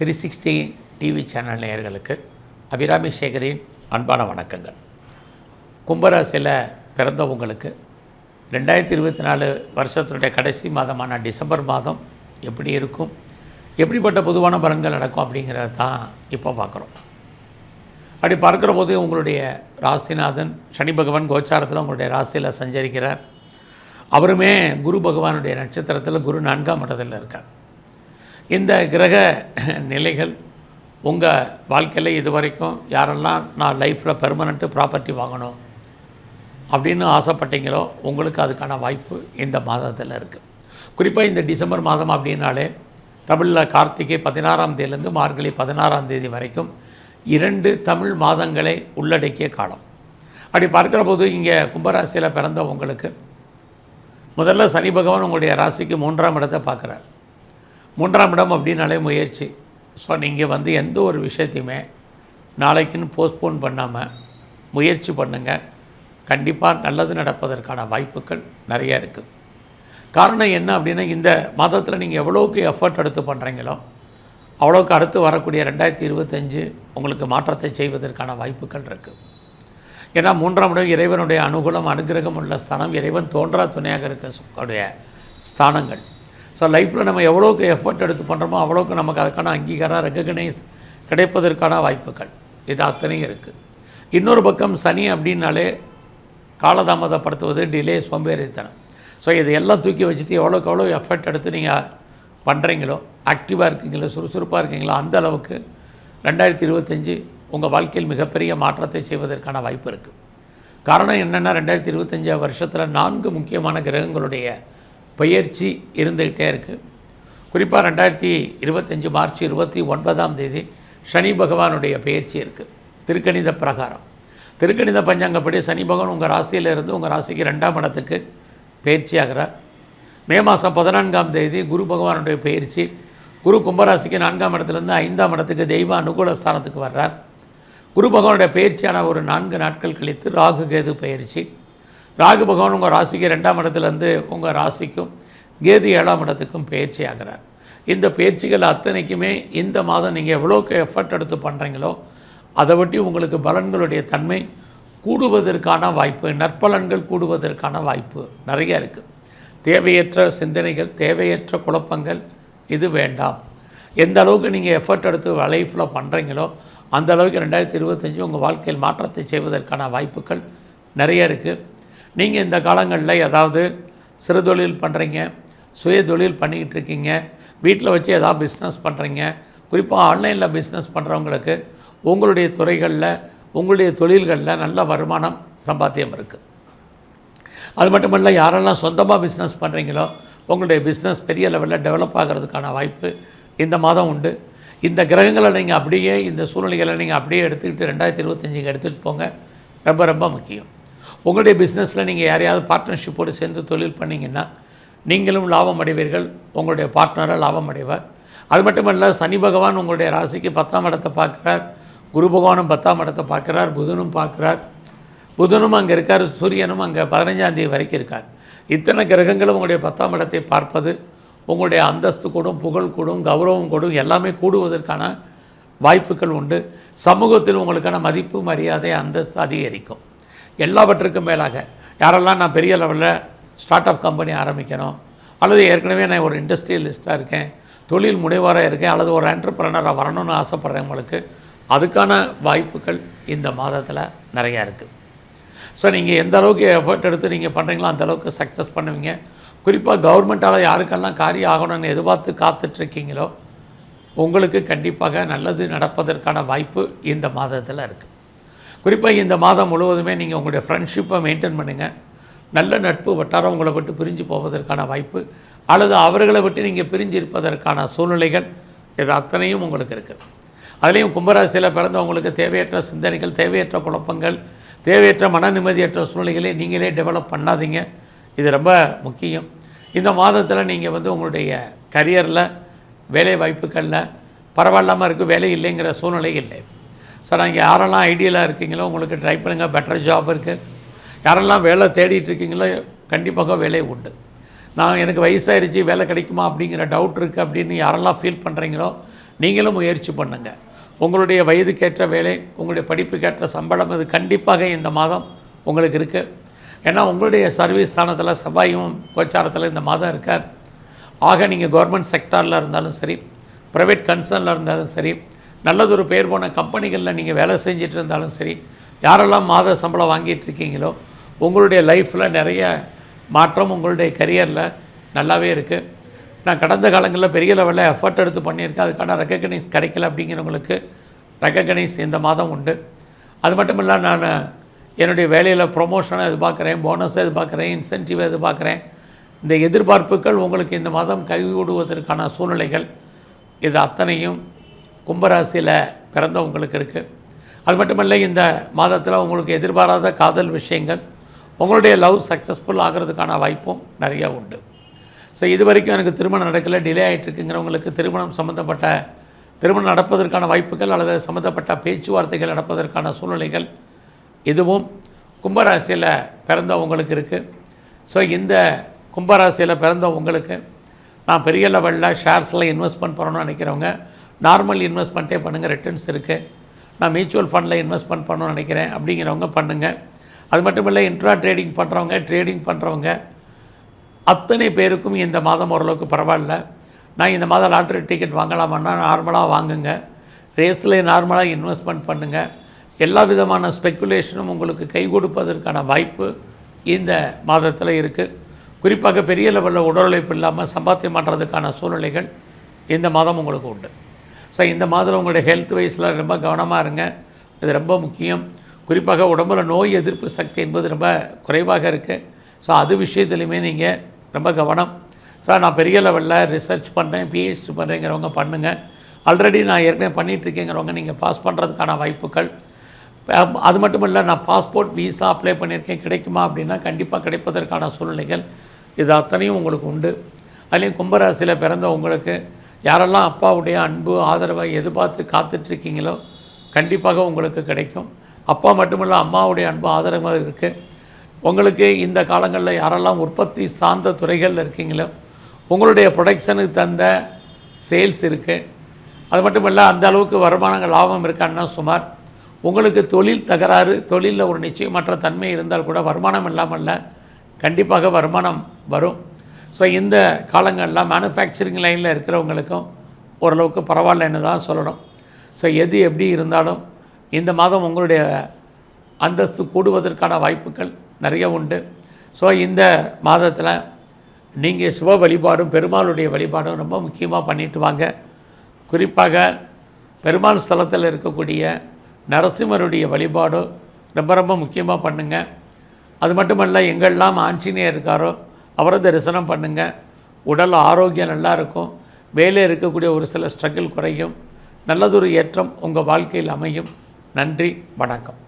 Three sixty TV channel நேயர்களுக்கு அபிராமி சேகரின் அன்பான வணக்கங்கள். கும்பராசியில் பிறந்தவங்களுக்கு ரெண்டாயிரத்தி இருபத்தி நாலு வருஷத்துடைய கடைசி மாதமான டிசம்பர் மாதம் எப்படி இருக்கும் எப்படிப்பட்ட பொதுவான பலன்கள் நடக்கும் அப்படிங்கிறத தான் இப்போ பார்க்குறோம். அப்படி பார்க்குற போது உங்களுடைய ராசிநாதன் சனி பகவான் கோச்சாரத்தில் உங்களுடைய ராசியில் சஞ்சரிக்கிறார். அவருமே குரு பகவானுடைய நட்சத்திரத்தில் குரு நான்காம் மட்டத்தில் இருக்கார். இந்த கிரக நிலைகள் உங்கள் வாழ்க்கையில் இது வரைக்கும் யாரெல்லாம் நான் லைஃப்பில் பெர்மனண்ட்டு ப்ராப்பர்ட்டி வாங்கணும் அப்படின்னு ஆசைப்பட்டீங்களோ உங்களுக்கு அதுக்கான வாய்ப்பு இந்த மாதத்தில் இருக்குது குறிப்பாக இந்த டிசம்பர் மாதம் அப்படின்னாலே தமிழில் கார்த்திகை பதினாறாம் தேதியிலேருந்து மார்கழி பதினாறாம் தேதி வரைக்கும் இரண்டு தமிழ் மாதங்களை உள்ளடக்கிய காலம். அப்படி பார்க்குற போது இங்கே கும்பராசியில் பிறந்த உங்களுக்கு முதல்ல சனி பகவான் உங்களுடைய ராசிக்கு மூன்றாம் இடத்தை பார்க்குறார். மூன்றாம் இடம் அப்படின்னாலே முயற்சி. ஸோ நீங்கள் வந்து எந்த ஒரு விஷயத்தையுமே நாளைக்குன்னு போஸ்ட்போன் பண்ணாமல் முயற்சி பண்ணுங்கள் கண்டிப்பாக நல்லது நடப்பதற்கான வாய்ப்புகள் நிறைய இருக்குது காரணம் என்ன அப்படின்னா இந்த மாதத்தில் நீங்கள் எவ்வளோக்கு எஃபர்ட் எடுத்து பண்ணுறீங்களோ அவ்வளோக்கு அடுத்து வரக்கூடிய ரெண்டாயிரத்தி இருபத்தஞ்சு உங்களுக்கு மாற்றத்தை செய்வதற்கான வாய்ப்புகள் இருக்குது ஏன்னா மூன்றாம் இடம் இறைவனுடைய அனுகூலம் அனுகிரகம் உள்ள ஸ்தானம் இறைவன் தோன்றா துணையாக இருக்கக்கூடிய ஸ்தானங்கள். ஸோ லைஃப்பில் நம்ம எவ்வளோக்கு எஃபர்ட் எடுத்து பண்ணுறோமோ அவ்வளோக்கு நமக்கு அதுக்கான அங்கீகாரம் ரெக்கக்னைஸ் கிடைப்பதற்கான வாய்ப்புகள். இது அத்தனையும் இருக்குது இன்னொரு பக்கம் சனி அப்படின்னாலே காலதாமதப்படுத்துவது டிலே சோம்பேறித்தனம். ஸோ இதையெல்லாம் தூக்கி வச்சுட்டு எவ்வளோக்கு எவ்வளோ எஃபர்ட் எடுத்து நீங்கள் பண்ணுறீங்களோ ஆக்டிவாக இருக்கீங்களோ சுறுசுறுப்பாக இருக்கீங்களோ அந்த அளவுக்கு ரெண்டாயிரத்தி இருபத்தஞ்சி உங்கள் வாழ்க்கையில் மிகப்பெரிய மாற்றத்தை செய்வதற்கான வாய்ப்பு இருக்குது காரணம் என்னென்னா ரெண்டாயிரத்தி இருபத்தஞ்சி வருஷத்தில் நான்கு முக்கியமான கிரகங்களுடைய பயிற்சி இருந்துக்கிட்டே இருக்குது குறிப்பாக ரெண்டாயிரத்தி இருபத்தஞ்சி மார்ச் இருபத்தி ஒன்பதாம் தேதி சனி பகவானுடைய பயிற்சி இருக்குது திருக்கணித பிரகாரம். திருக்கணித பஞ்சாங்கப்படி சனி பகவான் உங்கள் ராசியில் இருந்து உங்கள் ராசிக்கு ரெண்டாம் இடத்துக்கு பயிற்சி ஆகிறார். மே மாதம் பதினான்காம் தேதி குரு பகவானுடைய பயிற்சி. குரு கும்பராசிக்கு நான்காம் இடத்துலேருந்து ஐந்தாம் இடத்துக்கு தெய்வ அனுகூல ஸ்தானத்துக்கு வர்றார். குரு பகவானுடைய பயிற்சியான ஒரு நான்கு நாட்கள் கழித்து ராகு கேது பயிற்சி. ராகு பகவான் உங்கள் ராசிக்கு ரெண்டாம் இடத்துலேருந்து உங்கள் ராசிக்கும் கேது ஏழாம் இடத்துக்கும் பயிற்சி ஆகிறார். இந்த பயிற்சிகள் அத்தனைக்குமே இந்த மாதம் நீங்கள் எவ்வளோக்கு எஃபர்ட் எடுத்து பண்ணுறீங்களோ அதை ஒட்டி உங்களுக்கு பலன்களுடைய தன்மை கூடுவதற்கான வாய்ப்பு நற்பலன்கள் கூடுவதற்கான வாய்ப்பு நிறைய இருக்குது தேவையற்ற சிந்தனைகள் தேவையற்ற குழப்பங்கள் இது வேண்டாம். எந்த அளவுக்கு நீங்கள் எஃபர்ட் எடுத்து லைஃப்பில் பண்ணுறீங்களோ அந்த அளவுக்கு ரெண்டாயிரத்தி இருபத்தஞ்சி உங்கள் வாழ்க்கையில் மாற்றத்தை செய்வதற்கான வாய்ப்புகள் நிறைய இருக்குது நீங்கள் இந்த காலங்களில் ஏதாவது சிறு தொழில் பண்ணுறீங்க சுய தொழில் பண்ணிக்கிட்டு இருக்கீங்க வீட்டில் வச்சு ஏதாவது பிஸ்னஸ் பண்ணுறீங்க குறிப்பாக ஆன்லைனில் பிஸ்னஸ் பண்ணுறவங்களுக்கு உங்களுடைய துறைகளில் உங்களுடைய தொழில்களில் நல்ல வருமானம் சம்பாத்தியம் இருக்குது அது மட்டும் இல்லை யாரெல்லாம் சொந்தமாக பிஸ்னஸ் பண்ணுறீங்களோ உங்களுடைய பிஸ்னஸ் பெரிய லெவலில் டெவலப் ஆகிறதுக்கான வாய்ப்பு இந்த மாதம் உண்டு. இந்த கிரகங்களை நீங்கள் அப்படியே இந்த சூழ்நிலைகளை நீங்கள் அப்படியே எடுத்துக்கிட்டு ரெண்டாயிரத்தி இருபத்தஞ்சுக்கு எடுத்துகிட்டு போங்க. ரொம்ப ரொம்ப முக்கியம். உங்களுடைய பிஸ்னஸில் நீங்கள் யாரையாவது பார்ட்னர்ஷிப்போடு சேர்ந்து தொழில் பண்ணிங்கன்னா நீங்களும் லாபம் அடைவீர்கள் உங்களுடைய பார்ட்னராக லாபம் அடைவார். அது மட்டும் இல்லை சனி பகவான் உங்களுடைய ராசிக்கு பத்தாம் இடத்தை பார்க்குறார் குரு பகவானும் பத்தாம் இடத்தை பார்க்குறார் புதனும் பார்க்குறார். புதனும் அங்கே இருக்கார் சூரியனும் அங்கே பதினஞ்சாந்தேதி வரைக்கும் இருக்கார். இத்தனை கிரகங்களும் உங்களுடைய பத்தாம் இடத்தை பார்ப்பது உங்களுடைய அந்தஸ்து கூடும் புகழ் கூடும் கௌரவம் கூடும் எல்லாமே கூடுவதற்கான வாய்ப்புகள் உண்டு. சமூகத்தில் உங்களுக்கான மதிப்பு மரியாதை அந்தஸ்து அதிகரிக்கும். எல்லாவற்றுக்கும் மேலாக. யாரெல்லாம் நான் பெரிய லெவலில் ஸ்டார்ட் அப் கம்பெனி ஆரம்பிக்கணும் அல்லது ஏற்கனவே நான் ஒரு இண்டஸ்ட்ரியலிஸ்ட்டாக இருக்கேன் தொழில் முனைவராக இருக்கேன் அல்லது ஒரு என்டர்பிரனராக வரணும்னு ஆசைப்பட்றவங்களுக்கு அதுக்கான வாய்ப்புகள் இந்த மாதத்தில் நிறையா இருக்குது ஸோ நீங்கள் எந்த அளவுக்கு எஃபர்ட் எடுத்து நீங்கள் பண்ணுறீங்களோ அந்த அளவுக்கு சக்ஸஸ் பண்ணுவீங்க. குறிப்பாக கவர்மெண்ட்டால் யாருக்கெல்லாம் காரியம் ஆகணும்னு எதிர்பார்த்து காத்துட்ருக்கீங்களோ உங்களுக்கு கண்டிப்பாக நல்லது நடப்பதற்கான வாய்ப்பு இந்த மாதத்தில் இருக்குது குறிப்பாக இந்த மாதம் முழுவதுமே நீங்கள் உங்களுடைய ஃப்ரெண்ட்ஷிப்பை மெயின்டைன் பண்ணுங்கள் நல்ல நட்பு வட்டாரம் உங்களை விட்டு பிரிஞ்சு போவதற்கான வாய்ப்பு அல்லது அவர்களை விட்டு நீங்கள் பிரிஞ்சு இருப்பதற்கான சூழ்நிலைகள் இது அத்தனையும் உங்களுக்கு இருக்குது அதுலேயும் கும்பராசியில் பிறந்தவங்களுக்கு தேவையற்ற சிந்தனைகள் தேவையற்ற குழப்பங்கள் தேவையற்ற மன நிம்மதியற்ற சூழ்நிலைகளை நீங்களே டெவலப் பண்ணாதீங்க. இது ரொம்ப முக்கியம். இந்த மாதத்தில் நீங்கள் வந்து உங்களுடைய கரியரில் வேலை வாய்ப்புகளில் பரவாயில்லாமல் இருக்குது வேலை இல்லைங்கிற சூழ்நிலை இல்லை. சார் நீங்கள் யாரெல்லாம் ஐடியலாக இருக்கீங்களோ உங்களுக்கு ட்ரை பண்ணுங்கள் பெட்டர் ஜாப் இருக்குது யாரெல்லாம் வேலை தேடிட்டு இருக்கீங்களோ கண்டிப்பாக வேலை உண்டு. நான் எனக்கு வயசாயிருச்சு வேலை கிடைக்குமா அப்படிங்கிற டவுட் இருக்குது அப்படின்னு யாரெல்லாம் ஃபீல் பண்ணுறீங்களோ நீங்களும் முயற்சி பண்ணுங்கள் உங்களுடைய வயதுக்கேற்ற வேலை உங்களுடைய படிப்புக்கேற்ற சம்பளம் இது கண்டிப்பாக இந்த மாதம் உங்களுக்கு இருக்குது ஏன்னா உங்களுடைய சர்வீஸ் ஸ்தானத்தில் செவ்வாயும் கோச்சாரத்தில் இந்த மாதம் இருக்கார். ஆக நீங்கள் கவர்மெண்ட் செக்டாரில் இருந்தாலும் சரி ப்ரைவேட் கன்சர்னில் இருந்தாலும் சரி நல்லதொரு பேர் போன கம்பெனிகளில் நீங்கள் வேலை செஞ்சுட்டு இருந்தாலும் சரி யாரெல்லாம் மாத சம்பளம் வாங்கிட்டு இருக்கீங்களோ உங்களுடைய லைஃப்பில் நிறைய மாற்றம் உங்களுடைய கரியரில் நல்லாவே இருக்குது நான் கடந்த காலங்களில் பெரிய லெவலில் எஃபர்ட் எடுத்து பண்ணியிருக்கேன். அதுக்கான ரெக்கக்னைஸ் கிடைக்கல அப்படிங்கிறவங்களுக்கு ரெக்கக்னைஸ் இந்த மாதம் உண்டு. அது மட்டும் இல்லை நான் என்னுடைய வேலையில் ப்ரொமோஷனை எதிர்பார்க்குறேன் போனஸை எதிர்பார்க்குறேன் இன்சென்டிவ் எதிர்பார்க்குறேன். இந்த எதிர்பார்ப்புகள் உங்களுக்கு இந்த மாதம் கைகூடுவதற்கான சூழ்நிலைகள். இது அத்தனையும் கும்பராசியில் பிறந்தவங்களுக்கு இருக்குது அது மட்டுமல்ல இந்த மாதத்தில் உங்களுக்கு எதிர்பாராத காதல் விஷயங்கள் உங்களுடைய லவ் சக்ஸஸ்ஃபுல் ஆகிறதுக்கான வாய்ப்பும் நிறையா உண்டு. ஸோ இது வரைக்கும் எனக்கு திருமணம் நடக்கலை டிலே ஆகிட்டுருக்குங்கிறவங்களுக்கு திருமணம் சம்மந்தப்பட்ட திருமணம் நடப்பதற்கான வாய்ப்புகள் அல்லது சம்மந்தப்பட்ட பேச்சுவார்த்தைகள் நடப்பதற்கான சூழ்நிலைகள் இதுவும் கும்பராசியில் பிறந்தவங்களுக்கு இருக்குது ஸோ இந்த கும்பராசியில் பிறந்த உங்களுக்கு நான் பெரிய லெவலில் ஷேர்ஸில் இன்வெஸ்ட்மெண்ட் பண்ணணும்னு நினைக்கிறவங்க நார்மல் இன்வெஸ்ட்மெண்ட்டே பண்ணுங்கள் ரிட்டர்ன்ஸ் இருக்குது நான் மியூச்சுவல் ஃபண்டில் இன்வெஸ்ட்மெண்ட் பண்ணணும்னு நினைக்கிறேன் அப்படிங்கிறவங்க பண்ணுங்கள் அது மட்டும் இல்லை இன்ட்ரா ட்ரேடிங் பண்ணுறவங்க ட்ரேடிங் பண்ணுறவங்க அத்தனை பேருக்கும் இந்த மாதம் ஓரளவுக்கு பரவாயில்ல. நான் இந்த மாதம் லாட்ரி டிக்கெட் வாங்கலாமான்னா நார்மலாக வாங்குங்க. ரேஸில் நார்மலாக இன்வெஸ்ட்மெண்ட் பண்ணுங்கள் எல்லா விதமான ஸ்பெக்குலேஷனும் உங்களுக்கு கை கொடுப்பதற்கான வாய்ப்பு இந்த மாதத்தில் இருக்குது குறிப்பாக பெரிய லெவலில் உடல் உழைப்பு இல்லாமல் சம்பாத்தியம் பண்ணுறதுக்கான சூழ்நிலைகள் இந்த மாதம் உங்களுக்கு உண்டு. ஸோ இந்த மாதிரி உங்களுடைய ஹெல்த் வைஸில் ரொம்ப கவனமாக இருங்க. இது ரொம்ப முக்கியம். குறிப்பாக உடம்புல நோய் எதிர்ப்பு சக்தி என்பது ரொம்ப குறைவாக இருக்குது ஸோ அது விஷயத்துலையுமே நீங்கள் ரொம்ப கவனம். சார் நான் பெரிய லெவலில் ரிசர்ச் பண்ணுறேன் பிஹெச்டி பண்ணுறேங்கிறவங்க பண்ணுங்கள் ஆல்ரெடி நான் ஏற்கனவே பண்ணிகிட்ருக்கேங்கிறவங்க நீங்கள் பாஸ் பண்ணுறதுக்கான வாய்ப்புகள். அது மட்டும் இல்லை நான் பாஸ்போர்ட் விசா அப்ளை பண்ணியிருக்கேன். கிடைக்குமா அப்படின்னா கண்டிப்பாக கிடைப்பதற்கான சூழ்நிலைகள் இது அத்தனையும் உங்களுக்கு உண்டு. அதுலேயும் கும்பராசியில் பிறந்த உங்களுக்கு யாரெல்லாம் அப்பாவுடைய அன்பு ஆதரவை எதிர்பார்த்து காத்துட்ருக்கீங்களோ கண்டிப்பாக உங்களுக்கு கிடைக்கும். அப்பா மட்டுமல்ல அம்மாவுடைய அன்பு ஆதரவாக இருக்குது உங்களுக்கு இந்த காலங்களில் யாரெல்லாம் உற்பத்தி சார்ந்த துறைகளில் இருக்கீங்களோ உங்களுடைய ப்ரொடக்ஷனுக்கு தந்த சேல்ஸ் இருக்குது அது மட்டும் இல்லை அந்த அளவுக்கு வருமானங்கள் லாபம் இருக்கான்னா சுமார் உங்களுக்கு தொழில் தகராறு தொழிலில் ஒரு நிச்சயமற்ற தன்மை இருந்தால் கூட வருமானம் இல்லாமல் இல்லை கண்டிப்பாக வருமானம் வரும். ஸோ இந்த காலங்களில் மேனுஃபேக்சரிங் லைனில் இருக்கிறவங்களுக்கும் ஓரளவுக்கு பரவாயில்லன்னு தான் சொல்லணும். ஸோ எது எப்படி இருந்தாலும் இந்த மாதம் உங்களுடைய அந்தஸ்து கூடுவதற்கான வாய்ப்புகள் நிறைய உண்டு. ஸோ இந்த மாதத்தில் நீங்கள் சிவ வழிபாடும் பெருமாளுடைய வழிபாடும் ரொம்ப முக்கியமாக பண்ணிட்டு வாங்க. குறிப்பாக பெருமாள் ஸ்தலத்தில் இருக்கக்கூடிய நரசிம்மருடைய வழிபாடும் ரொம்ப ரொம்ப முக்கியமாக பண்ணுங்கள் அது மட்டுமல்ல எங்கெல்லாம் ஆஞ்சநேயர் இருக்காரோ அவரை தரிசனம் பண்ணுங்கள் உடல் ஆரோக்கியம் நல்லா இருக்கும். வேலை இருக்கக்கூடிய ஒரு சில ஸ்ட்ரகிள் குறையும். நல்லதொரு ஏற்றம் உங்கள் வாழ்க்கையில் அமையும். நன்றி வணக்கம்.